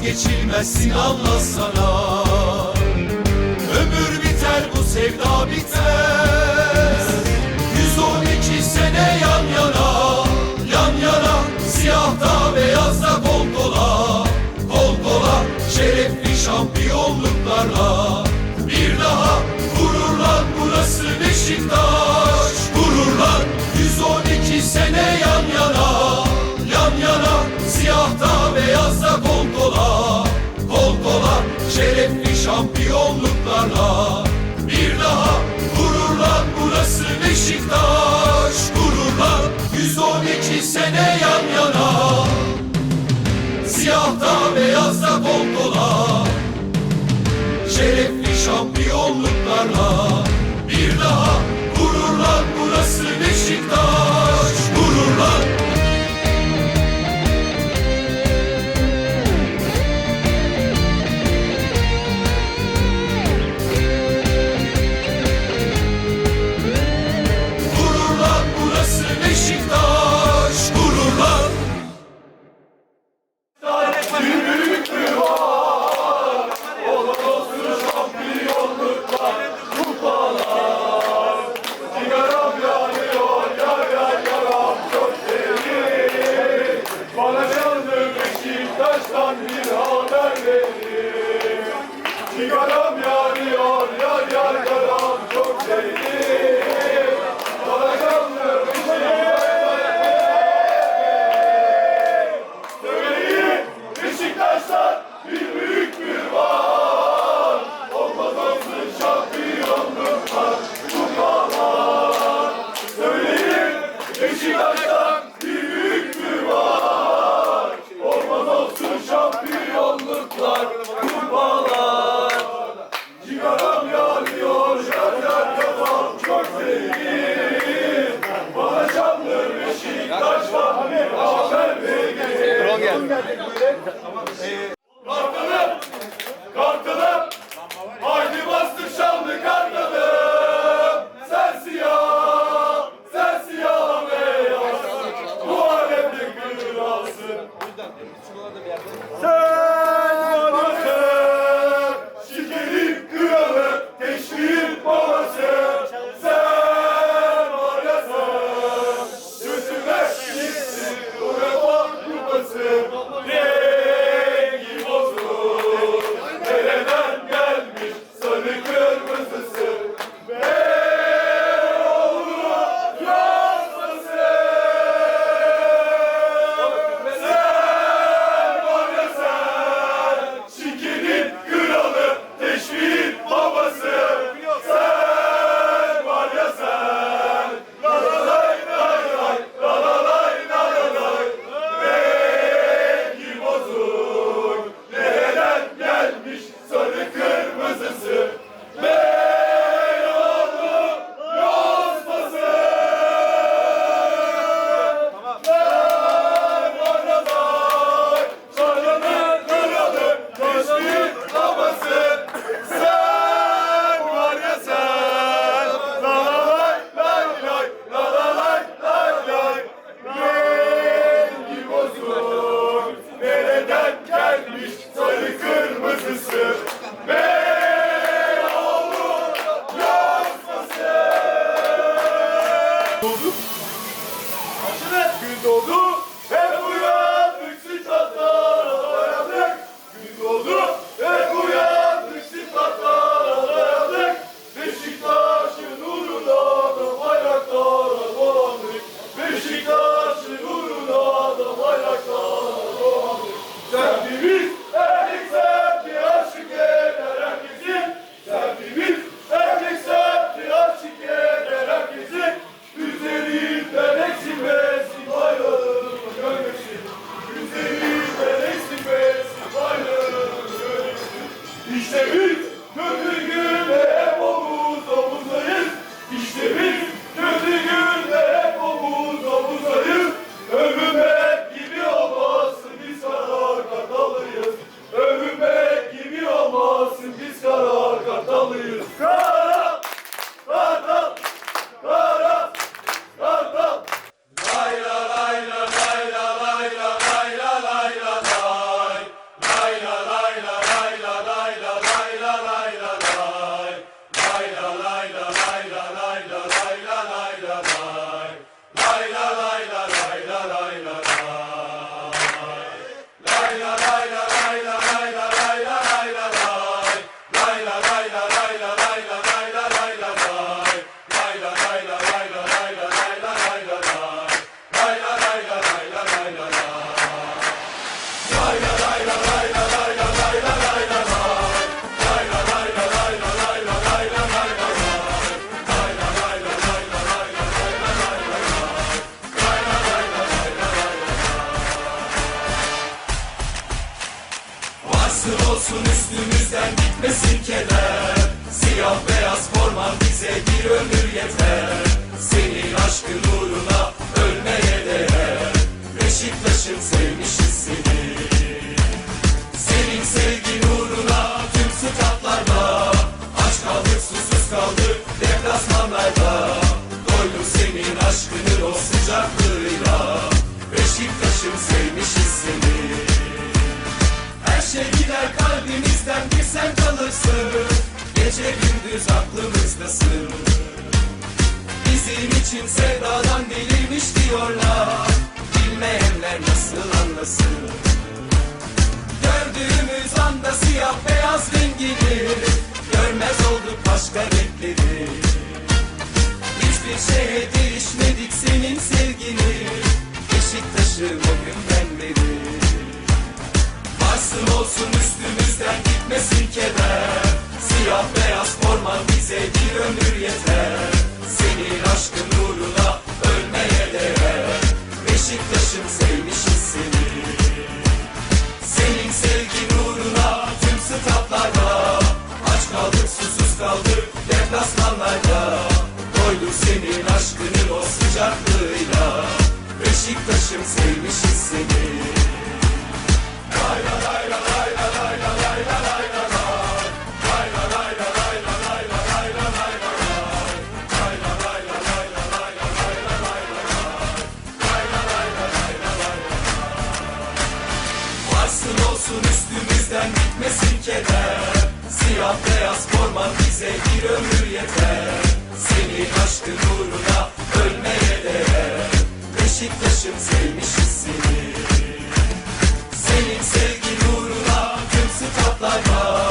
vazgeçilmezsin Allah sana. Ömür biter bu sevda bitmez 112 sene yan yana Yan yana siyah da beyaz da kol kola Kol kola şerefli şampiyonluklarla. Bir daha gururlan burası Beşiktaş. Gurur lan 112 sene yan yana da beyazla kol kola Kol kola şerefli şampiyonluklarla. Bir daha gururlan burası Beşiktaş. Gururlan 112 sene yan yana. Siyah da beyazla kol kola Şerefli şampiyonluklarla. Bir daha gururlan burası Beşiktaş olsun üstümüzden gitmesin keder Siyah beyaz forman bize bir ömür yeter. Senin aşkın uğruna ölmeye değer. Beşiktaş'ım sevmişiz seni. Senin sevgin uğruna tüm statlarda Aç kaldık susuz kaldık deplasmanlarda Doyduk senin aşkının o sıcaklığıyla. Beşiktaş'ım sevmişiz seni şey gider kalbimizden bir sen kalırsın. Gece gündüz aklımızdasın. Bizim için sevdadan delirmiş diyorlar. Bilmeyenler nasıl anlasın? Gördüğümüz anda siyah beyaz rengini Görmez olduk başka renkleri. Hiçbir şeye değişmedik senin sevgini. Beşiktaş'ım o günden beri Varsın olsun üstümüzden gitmesin keder. Siyah beyaz forman bize bir ömür yeter. Senin aşkın uğruna ölmeye değer. Beşiktaş'ım sevmişiz seni Senin sevgin uğruna tüm statlarda. Aç kaldık susuz kaldık deplasmanlarda. Doyduk senin aşkının o sıcaklığıyla. Beşiktaş'ım sevmişiz seni Varsın olsun üstümüzden gitmesin keder. Siyah beyaz forman bize bir ömür yeter. Senin aşkın uğruna ölmeye değer. Beşiktaş'ım sevmişiz seni Senin sevgin uğruna tüm statlarda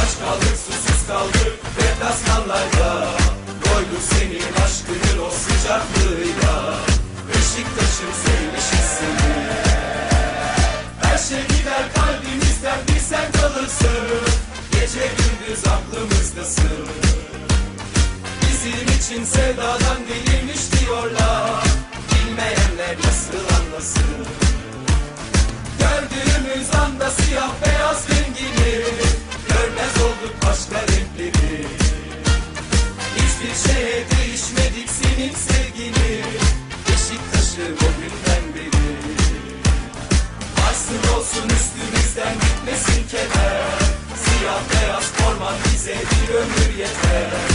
Aç kaldık susuz kaldık deplasmanlarda Doyduk senin aşkının o sıcaklığıyla. Beşiktaş'ım sevmişiz seni her şey gider kalbimizden bir sen kalırsın. Gece gündüz aklımızdasın. Bizim için sevdadan forman bize bir ömür yeter